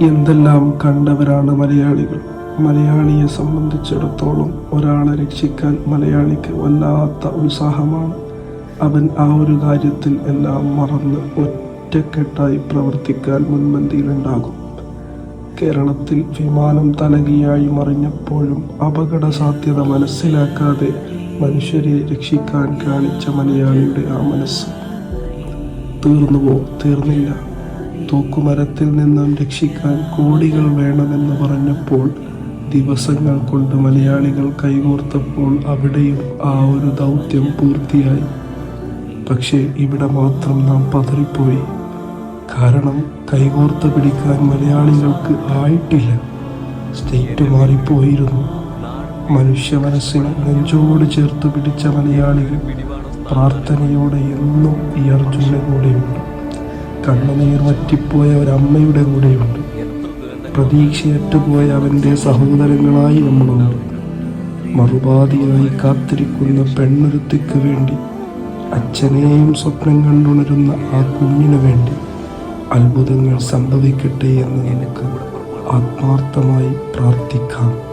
എന്തെല്ലാം കണ്ടവരാണ് മലയാളികൾ? മലയാളിയെ സംബന്ധിച്ചിടത്തോളം ഒരാളെ രക്ഷിക്കാൻ മലയാളിക്ക് വല്ലാത്ത ഉത്സാഹമാണ്. അവൻ ആ ഒരു കാര്യത്തിൽ എല്ലാം മറന്ന് ഒറ്റക്കെട്ടായി പ്രവർത്തിക്കാൻ മുൻപന്തിയിലുണ്ടാകും. കേരളത്തിൽ വിമാനം തലകിയായി മറിഞ്ഞപ്പോഴും അപകട സാധ്യത മനസ്സിലാക്കാതെ മനുഷ്യരെ രക്ഷിക്കാൻ കാണിച്ച മലയാളിയുടെ ആ മനസ്സ് തീർന്നുവോ തീർന്നില്ല. തൂക്കുമരത്തിൽ നിന്നും രക്ഷിക്കാൻ കോടികൾ വേണമെന്ന് പറഞ്ഞപ്പോൾ ദിവസങ്ങൾ കൊണ്ട് മലയാളികൾ കൈകോർത്തപ്പോൾ അവിടെയും ആ ഒരു ദൗത്യം പൂർത്തിയായി. പക്ഷേ ഇവിടെ മാത്രം നാം പതറിപ്പോയി. കാരണം കൈകോർത്ത് പിടിക്കാൻ മലയാളികൾക്ക് ആയിട്ടില്ല. സ്റ്റേറ്റ് മാറിപ്പോയിരുന്നു. മനുഷ്യ മനസ്സിനെ നെഞ്ചോട് ചേർത്ത് പിടിച്ച മലയാളികൾ പ്രാർത്ഥനയോടെ എന്നും ഈ അർജുനൻ കൂടെയുണ്ട് കണ്ണുനീർ വറ്റിപ്പോയ ഒരമ്മയുടെ കൂടെയുണ്ട്. പ്രതീക്ഷയറ്റുപോയ അവന്റെ സഹോദരങ്ങളായി നമ്മളുണ്ട്. മറുപാതിയായി കാത്തിരിക്കുന്ന പെണ്ണൊരുത്തിക്ക് വേണ്ടി അച്ഛനെയും സ്വപ്നം കണ്ടുണരുന്ന ആ കുഞ്ഞിനു വേണ്ടി അത്ഭുതങ്ങൾ സംഭവിക്കട്ടെ എന്ന് നമുക്ക് ആത്മാർത്ഥമായി പ്രാർത്ഥിക്കാം.